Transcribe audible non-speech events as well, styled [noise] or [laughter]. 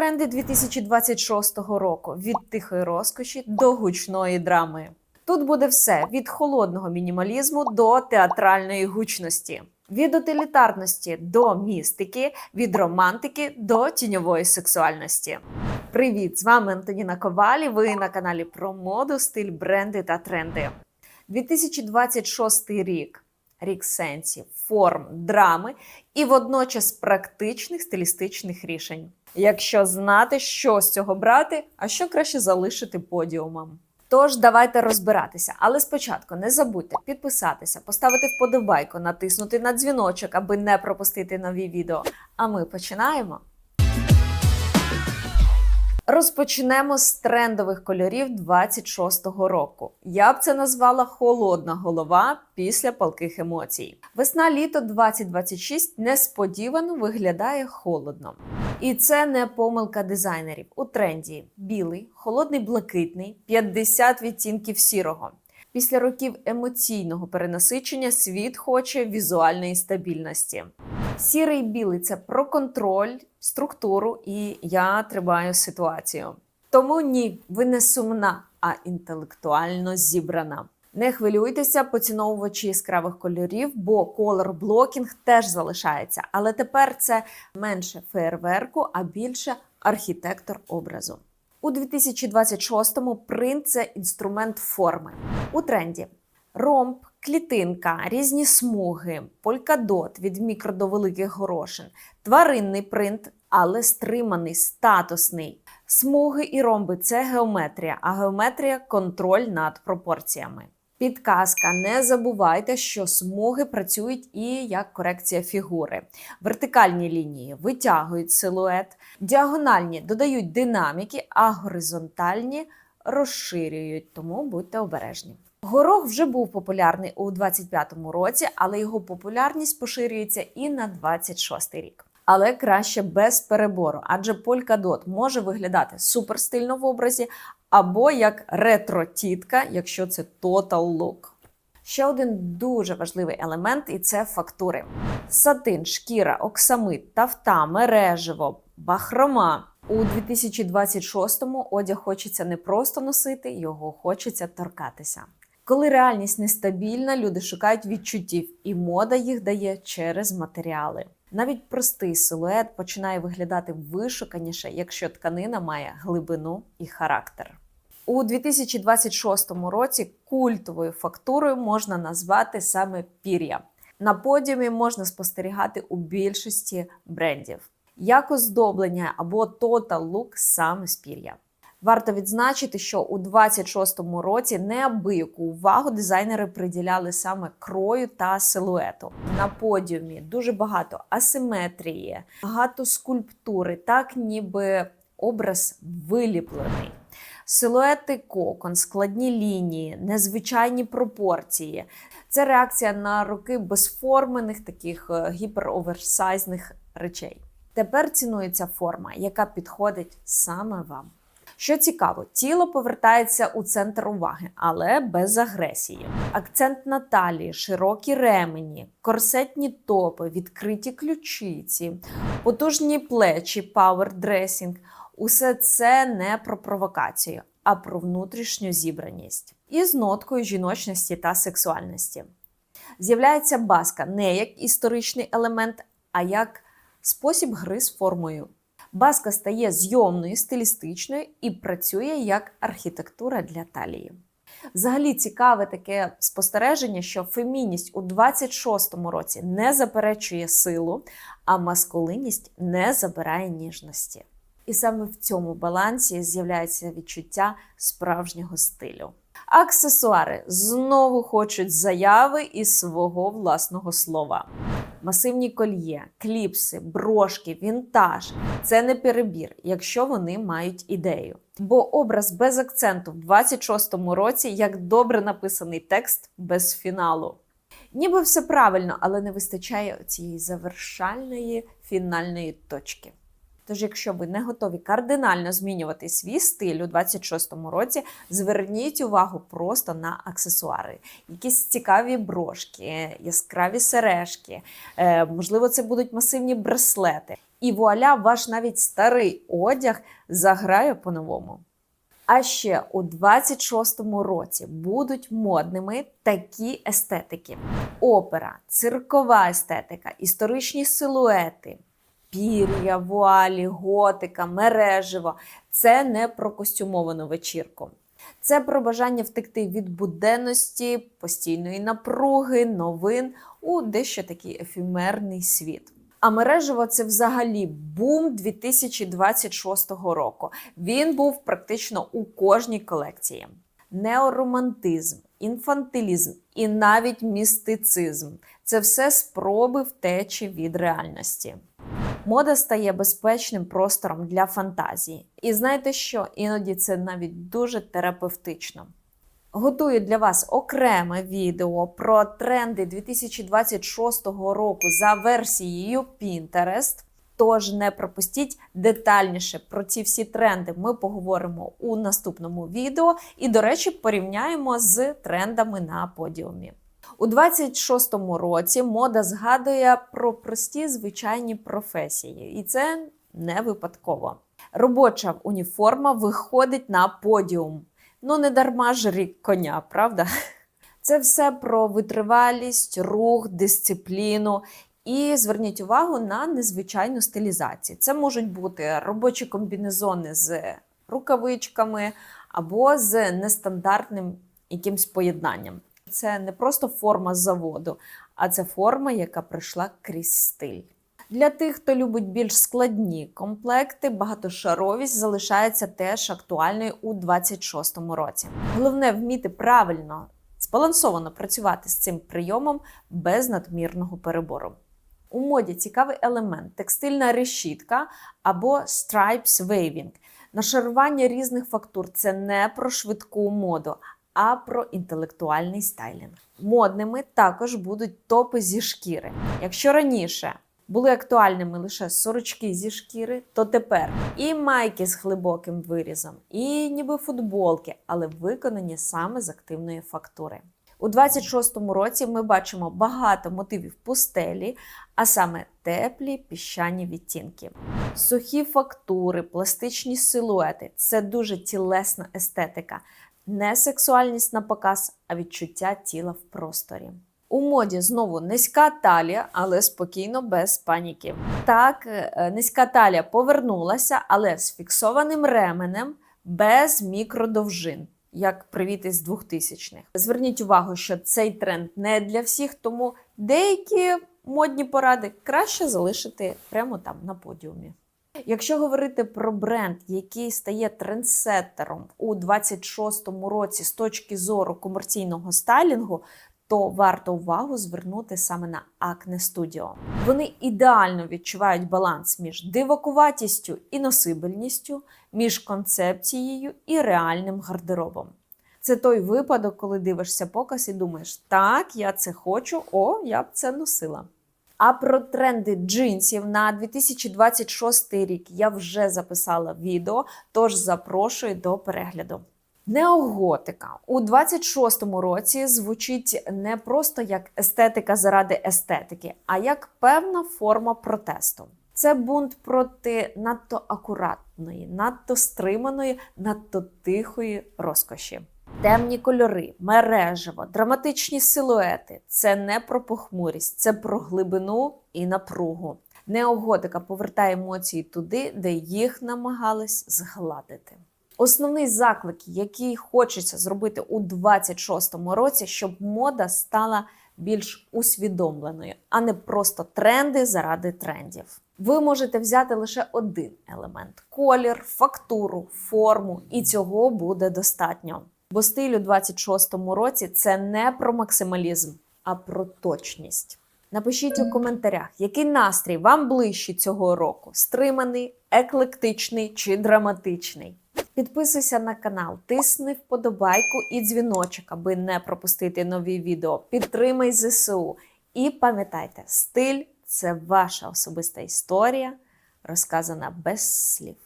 Тренди 2026 року від тихої розкоші до гучної драми. Тут буде все від холодного мінімалізму до театральної гучності, від утилітарності до містики, від романтики до тіньової сексуальності. Привіт! З вами Антоніна Ковалі. Ви на каналі про моду, стиль, бренди та тренди. 2026 рік рік сенсів, форм, драми і водночас практичних стилістичних рішень. Якщо знати, що з цього брати, а що краще залишити подіумам. Тож давайте розбиратися. Але спочатку не забудьте підписатися, поставити вподобайку, натиснути на дзвіночок, аби не пропустити нові відео. А ми починаємо. Розпочнемо з трендових кольорів 26-го року. Я б це назвала холодна голова після палких емоцій. Весна-літо 2026 несподівано виглядає холодно. І це не помилка дизайнерів. У тренді білий, холодний блакитний, 50 відтінків сірого. Після років емоційного перенасичення світ хоче візуальної стабільності. Сірий білий це про контроль, структуру, і я тримаю ситуацію. Тому ні, ви не сумна, а інтелектуально зібрана. Не хвилюйтеся, поціновувачі яскравих кольорів, бо колор блокінг теж залишається. Але тепер це менше фейерверку, а більше архітектор образу. У 2026-му принт це інструмент форми. У тренді ромб, клітинка, різні смуги, полькадот від мікро до великих горошин, тваринний принт, але стриманий, статусний. Смуги і ромби це геометрія, а геометрія контроль над пропорціями. Підказка: не забувайте, що смуги працюють і як корекція фігури. Вертикальні лінії витягують силует, діагональні додають динаміки, а горизонтальні розширюють, тому будьте обережні. Горох вже був популярний у 25-му році, але його популярність поширюється і на 26 рік. Але краще без перебору, адже полькадот може виглядати суперстильно в образі або як ретро-тітка, якщо це total look. Ще один дуже важливий елемент, і це фактури: сатин, шкіра, оксамит, тафта, мережево, бахрома. У 2026-му одяг хочеться не просто носити, його хочеться торкатися. Коли реальність нестабільна, люди шукають відчуттів, і мода їх дає через матеріали. Навіть простий силует починає виглядати вишуканіше, якщо тканина має глибину і характер. У 2026 році культовою фактурою можна назвати саме пір'я. На подіумі можна спостерігати у більшості брендів. Як оздоблення або total look саме з пір'я. Варто відзначити, що у 26-му році неабияку увагу дизайнери приділяли саме крою та силуету. На подіумі дуже багато асиметрії, багато скульптури, так ніби образ виліплений. Силуети кокон, складні лінії, незвичайні пропорції. Це реакція на роки безформених таких е, гіпероверсайзних речей. Тепер цінується форма, яка підходить саме вам. Що цікаво, тіло повертається у центр уваги, але без агресії. Акцент на талії, широкі ремені, корсетні топи, відкриті ключиці, потужні плечі, пауердресінг – усе це не про провокацію, а про внутрішню зібраність і з ноткою жіночності та сексуальності. З'являється баска не як історичний елемент, а як спосіб гри з формою. Баска стає зйомною, стилістичною і працює як архітектура для талії. Взагалі цікаве таке спостереження, що фемінність у 26-му році не заперечує силу, а маскулинність не забирає ніжності. І саме в цьому балансі з'являється відчуття справжнього стилю. Аксесуари знову хочуть заяви і свого власного слова. Масивні кольє, кліпси, брошки, вінтаж це не перебір, якщо вони мають ідею. Бо образ без акценту в 26-му році як добре написаний текст без фіналу. Ніби все правильно, але не вистачає цієї завершальної фінальної точки. Тож, якщо ви не готові кардинально змінювати свій стиль у 26-му році, зверніть увагу просто на аксесуари, якісь цікаві брошки, яскраві сережки, е, можливо, це будуть масивні браслети. І вуаля, ваш навіть старий одяг заграє по-новому. А ще у 26-му році будуть модними такі естетики: опера, циркова естетика, історичні силуети, пір'я, вуалі, готика, мереживо. Це не про костюмовану вечірку. Це про бажання втекти від буденності, постійної напруги, новин у дещо такий ефемерний світ. А мережево це взагалі бум 2026 року. Він був практично у кожній колекції. Неоромантизм, інфантилізм і навіть містицизм це все спроби втечі від реальності. Мода стає безпечним простором для фантазії. І знаєте що? Іноді це навіть дуже терапевтично. Готую для вас окреме відео про тренди 2026 року за версією Pinterest. Тож не пропустіть детальніше про ці всі тренди. Ми поговоримо у наступному відео і, до речі, порівняємо з трендами на подіумі. У 26-му році мода згадує про прості звичайні професії, і це не випадково. Робоча уніформа виходить на подіум. Ну, не дарма ж рік коня, правда? [laughs] Це все про витривалість, рух, дисципліну. І зверніть увагу на незвичайну стилізацію. Це можуть бути робочі комбінезони з рукавичками або з нестандартним якимсь поєднанням. Це не просто форма заводу, а це форма, яка прийшла крізь стиль. Для тих, хто любить більш складні комплекти, багатошаровість залишається теж актуальною у 26-му році. Головне вміти правильно, збалансовано працювати з цим прийомом без надмірного перебору. У моді цікавий елемент текстильна решітка або stripes waving. Нашарування різних фактур це не про швидку моду, а про інтелектуальний стайлінг. Модними також будуть топи зі шкіри. Якщо раніше були актуальними лише сорочки зі шкіри, то тепер і майки з глибоким вирізом, і ніби футболки, але виконані саме з активної фактури. У 26-му році ми бачимо багато мотивів пустелі, а саме теплі піщані відтінки. Сухі фактури, пластичні силуети це дуже тілесна естетика, не сексуальність на показ, а відчуття тіла в просторі. У моді знову низька талія, але спокійно, без паніки. Так, е, низька талія повернулася, але з фіксованим ременем без мікродовжин. Як привіт із 2000-х. Зверніть увагу, що цей тренд не для всіх, тому деякі модні поради краще залишити прямо там на подіумі. Якщо говорити про бренд, який стає трендсеттером у 26-му році з точки зору комерційного стайлінгу, то варто увагу звернути саме на Acne Studio. Вони ідеально відчувають баланс між дивакуватістю і носибельністю, між концепцією і реальним гардеробом. Це той випадок, коли дивишся показ і думаєш, так, я це хочу, о, я б це носила. А про тренди джинсів на 2026 рік я вже записала відео, тож запрошую до перегляду. Неоготика у 26-му році звучить не просто як естетика заради естетики, а як певна форма протесту. Це бунт проти надто акуратної, надто стриманої, надто тихої розкоші. Темні кольори, мережево, драматичні силуети це не про похмурість, це про глибину і напругу. Неоготика повертає емоції туди, де їх намагались згладити. Основний заклик, який хочеться зробити у 26-му році, щоб мода стала більш усвідомленою, а не просто тренди заради трендів. Ви можете взяти лише один елемент: колір, фактуру, форму, і цього буде достатньо. Бо стиль у 26-му році це не про максималізм, а про точність. Напишіть у коментарях, який настрій вам ближчий цього року: стриманий, еклектичний чи драматичний. Підписуйся на канал, тисни вподобайку і дзвіночок, аби не пропустити нові відео. Підтримай ЗСУ. І пам'ятайте, стиль це ваша особиста історія, розказана без слів.